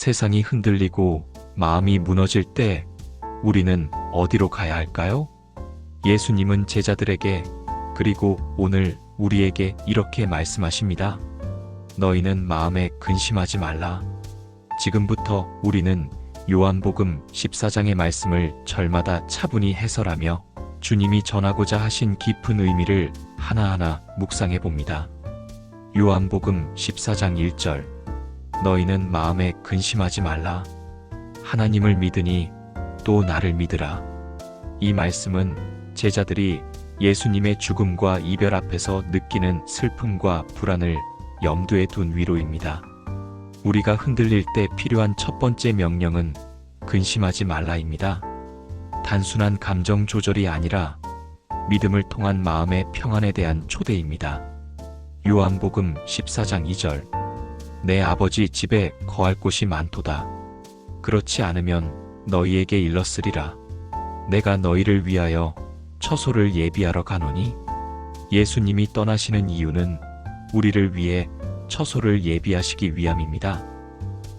세상이 흔들리고 마음이 무너질 때 우리는 어디로 가야 할까요? 예수님은 제자들에게 그리고 오늘 우리에게 이렇게 말씀하십니다. 너희는 마음에 근심하지 말라. 지금부터 우리는 요한복음 14장의 말씀을 절마다 차분히 해설하며 주님이 전하고자 하신 깊은 의미를 하나하나 묵상해 봅니다. 요한복음 14장 1절 너희는 마음에 근심하지 말라. 하나님을 믿으니 또 나를 믿으라. 이 말씀은 제자들이 예수님의 죽음과 이별 앞에서 느끼는 슬픔과 불안을 염두에 둔 위로입니다. 우리가 흔들릴 때 필요한 첫 번째 명령은 근심하지 말라입니다. 단순한 감정 조절이 아니라 믿음을 통한 마음의 평안에 대한 초대입니다. 요한복음 14장 2절 내 아버지 집에 거할 곳이 많도다. 그렇지 않으면 너희에게 일렀으리라. 내가 너희를 위하여 처소를 예비하러 가노니 예수님이 떠나시는 이유는 우리를 위해 처소를 예비하시기 위함입니다.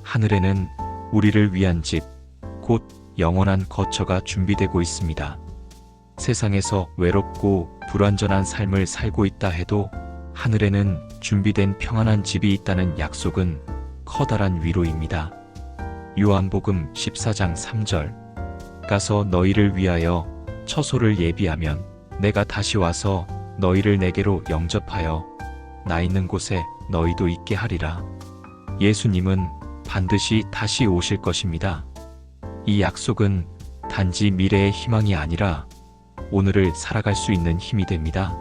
하늘에는 우리를 위한 집, 곧 영원한 거처가 준비되고 있습니다. 세상에서 외롭고 불완전한 삶을 살고 있다 해도 하늘에는 준비된 평안한 집이 있다는 약속은 커다란 위로입니다. 요한복음 14장 3절 가서 너희를 위하여 처소를 예비하면 내가 다시 와서 너희를 내게로 영접하여 나 있는 곳에 너희도 있게 하리라. 예수님은 반드시 다시 오실 것입니다. 이 약속은 단지 미래의 희망이 아니라 오늘을 살아갈 수 있는 힘이 됩니다.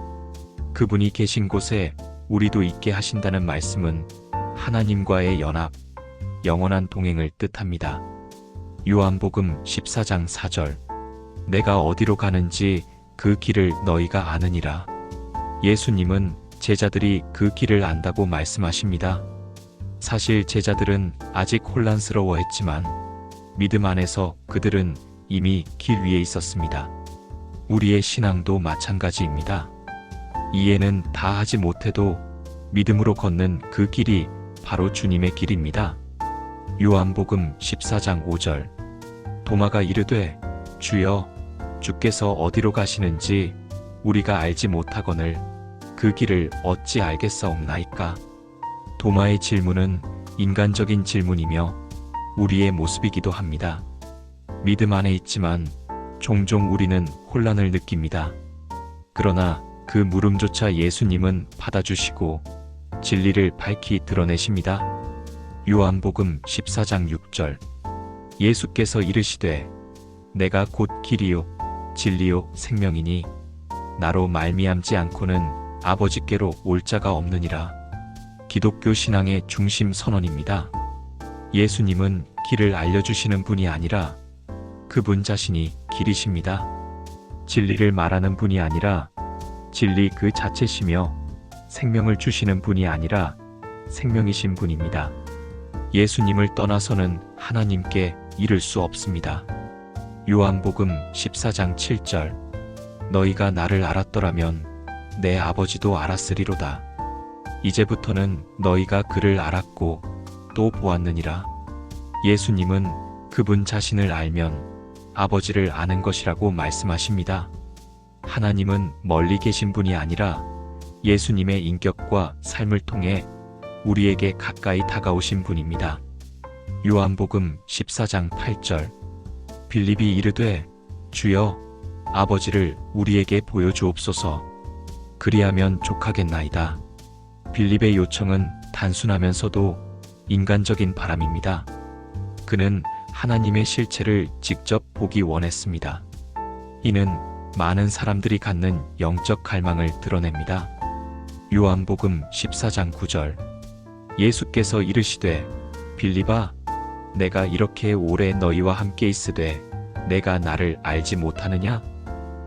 그분이 계신 곳에 우리도 있게 하신다는 말씀은 하나님과의 연합, 영원한 동행을 뜻합니다. 요한복음 14장 4절 내가 어디로 가는지 그 길을 너희가 아느니라. 예수님은 제자들이 그 길을 안다고 말씀하십니다. 사실 제자들은 아직 혼란스러워 했지만 믿음 안에서 그들은 이미 길 위에 있었습니다. 우리의 신앙도 마찬가지입니다. 이해는 다 하지 못해도 믿음으로 걷는 그 길이 바로 주님의 길입니다. 요한복음 14장 5절 도마가 이르되 주여 주께서 어디로 가시는지 우리가 알지 못하거늘 그 길을 어찌 알겠사옵나이까 도마의 질문은 인간적인 질문이며 우리의 모습이기도 합니다. 믿음 안에 있지만 종종 우리는 혼란을 느낍니다. 그러나 그 물음조차 예수님은 받아주시고 진리를 밝히 드러내십니다. 요한복음 14장 6절 예수께서 이르시되 내가 곧 길이요 진리요 생명이니 나로 말미암지 않고는 아버지께로 올 자가 없느니라. 기독교 신앙의 중심 선언입니다. 예수님은 길을 알려주시는 분이 아니라 그분 자신이 길이십니다. 진리를 말하는 분이 아니라 진리 그 자체시며 생명을 주시는 분이 아니라 생명이신 분입니다. 예수님을 떠나서는 하나님께 이를 수 없습니다. 요한복음 14장 7절 너희가 나를 알았더라면 내 아버지도 알았으리로다. 이제부터는 너희가 그를 알았고 또 보았느니라. 예수님은 그분 자신을 알면 아버지를 아는 것이라고 말씀하십니다. 하나님은 멀리 계신 분이 아니라 예수님의 인격과 삶을 통해 우리에게 가까이 다가오신 분입니다. 요한복음 14장 8절 빌립이 이르되 주여 아버지를 우리에게 보여주옵소서 그리하면 족하겠나이다. 빌립의 요청은 단순하면서도 인간적인 바람입니다. 그는 하나님의 실체를 직접 보기 원했습니다. 이는 많은 사람들이 갖는 영적 갈망을 드러냅니다. 요한복음 14장 9절 예수께서 이르시되 빌립아 내가 이렇게 오래 너희와 함께 있으되 내가 나를 알지 못하느냐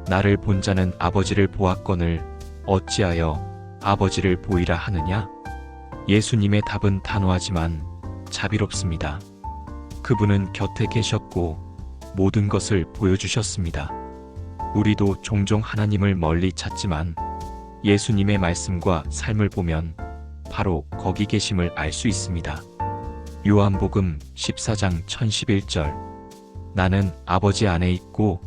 나를 본 자는 아버지를 보았거늘 어찌하여 아버지를 보이라 하느냐 예수님의 답은 단호하지만 자비롭습니다. 그분은 곁에 계셨고 모든 것을 보여주셨습니다. 우리도 종종 하나님을 멀리 찾지만 예수님의 말씀과 삶을 보면 바로 거기 계심을 알 수 있습니다. 요한복음 14장 1011절 나는 아버지 안에 있고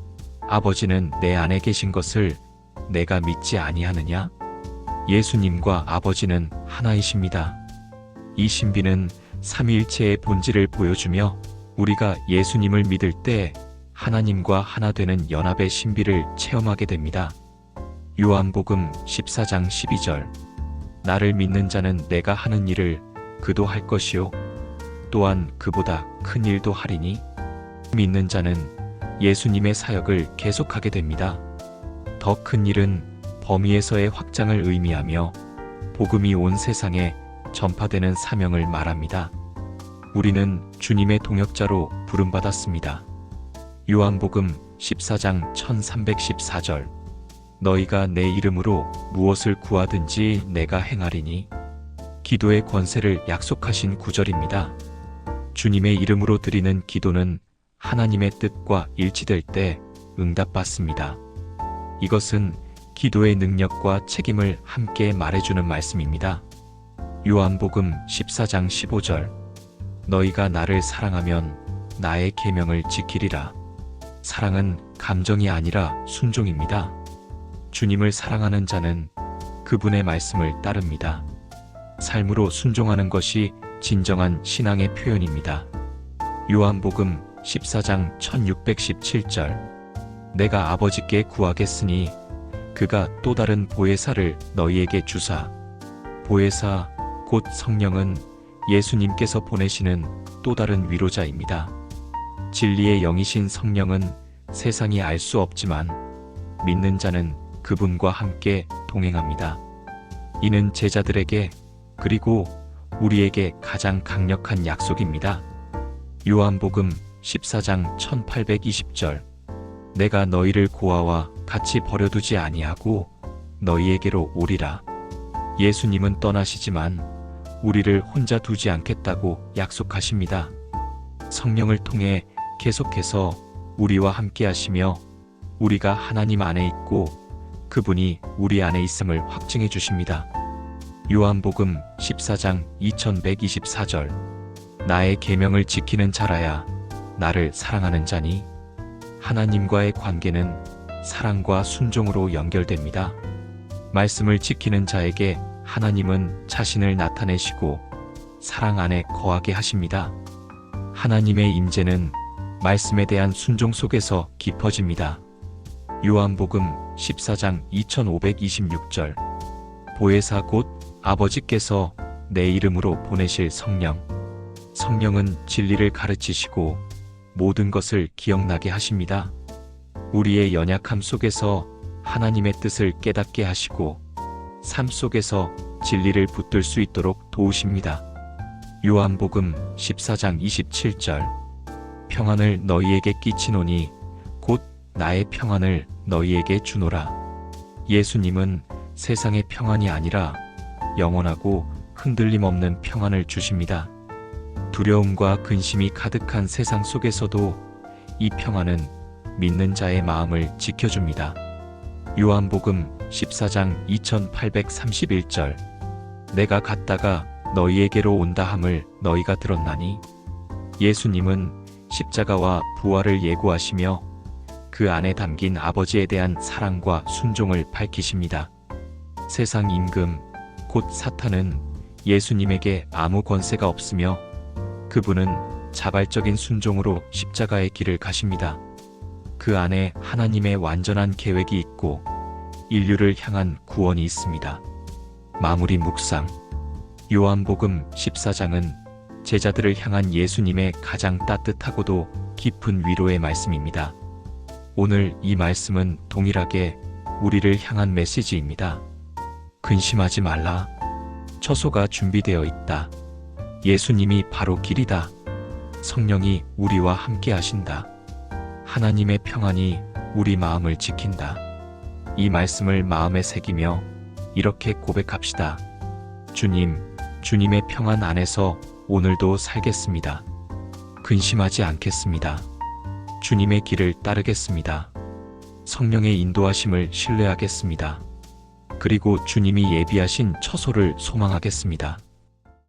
아버지는 내 안에 계신 것을 내가 믿지 아니하느냐? 예수님과 아버지는 하나이십니다. 이 신비는 삼위일체의 본질을 보여주며 우리가 예수님을 믿을 때 하나님과 하나 되는 연합의 신비를 체험하게 됩니다. 요한복음 14장 12절 나를 믿는 자는 내가 하는 일을 그도 할 것이요 또한 그보다 큰 일도 하리니 믿는 자는 예수님의 사역을 계속하게 됩니다. 더 큰 일은 범위에서의 확장을 의미하며 복음이 온 세상에 전파되는 사명을 말합니다. 우리는 주님의 동역자로 부름받았습니다. 요한복음 14장 1314절 너희가 내 이름으로 무엇을 구하든지 내가 행하리니 기도의 권세를 약속하신 구절입니다. 주님의 이름으로 드리는 기도는 하나님의 뜻과 일치될 때 응답받습니다. 이것은 기도의 능력과 책임을 함께 말해주는 말씀입니다. 요한복음 14장 15절 너희가 나를 사랑하면 나의 계명을 지키리라. 사랑은 감정이 아니라 순종입니다. 주님을 사랑하는 자는 그분의 말씀을 따릅니다. 삶으로 순종하는 것이 진정한 신앙의 표현입니다. 요한복음 14장 1617절 내가 아버지께 구하겠으니 그가 또 다른 보혜사를 너희에게 주사 보혜사 곧 성령은 예수님께서 보내시는 또 다른 위로자입니다. 진리의 영이신 성령은 세상이 알 수 없지만 믿는 자는 그분과 함께 동행합니다. 이는 제자들에게 그리고 우리에게 가장 강력한 약속입니다. 요한복음 14장 1820절 내가 너희를 고아와 같이 버려두지 아니하고 너희에게로 오리라. 예수님은 떠나시지만 우리를 혼자 두지 않겠다고 약속하십니다. 성령을 통해 계속해서 우리와 함께 하시며 우리가 하나님 안에 있고 그분이 우리 안에 있음을 확증해 주십니다. 요한복음 14장 2124절 나의 계명을 지키는 자라야 나를 사랑하는 자니 하나님과의 관계는 사랑과 순종으로 연결됩니다. 말씀을 지키는 자에게 하나님은 자신을 나타내시고 사랑 안에 거하게 하십니다. 하나님의 임재는 말씀에 대한 순종 속에서 깊어집니다. 요한복음 14장 2526절 보혜사 곧 아버지께서 내 이름으로 보내실 성령 성령은 진리를 가르치시고 모든 것을 기억나게 하십니다. 우리의 연약함 속에서 하나님의 뜻을 깨닫게 하시고 삶 속에서 진리를 붙들 수 있도록 도우십니다. 요한복음 14장 27절 평안을 너희에게 끼치노니 곧 나의 평안을 너희에게 주노라. 예수님은 세상의 평안이 아니라 영원하고 흔들림 없는 평안을 주십니다. 두려움과 근심이 가득한 세상 속에서도 이 평안은 믿는 자의 마음을 지켜줍니다. 요한복음 14장 2831절 내가 갔다가 너희에게로 온다 함을 너희가 들었나니 예수님은 십자가와 부활을 예고하시며 그 안에 담긴 아버지에 대한 사랑과 순종을 밝히십니다. 세상 임금 곧 사탄은 예수님에게 아무 권세가 없으며 그분은 자발적인 순종으로 십자가의 길을 가십니다. 그 안에 하나님의 완전한 계획이 있고 인류를 향한 구원이 있습니다. 마무리 묵상 요한복음 14장은 제자들을 향한 예수님의 가장 따뜻하고도 깊은 위로의 말씀입니다. 오늘 이 말씀은 동일하게 우리를 향한 메시지입니다. 근심하지 말라. 처소가 준비되어 있다. 예수님이 바로 길이다. 성령이 우리와 함께 하신다. 하나님의 평안이 우리 마음을 지킨다. 이 말씀을 마음에 새기며 이렇게 고백합시다. 주님, 주님의 평안 안에서 오늘도 살겠습니다. 근심하지 않겠습니다. 주님의 길을 따르겠습니다. 성령의 인도하심을 신뢰하겠습니다. 그리고 주님이 예비하신 처소를 소망하겠습니다.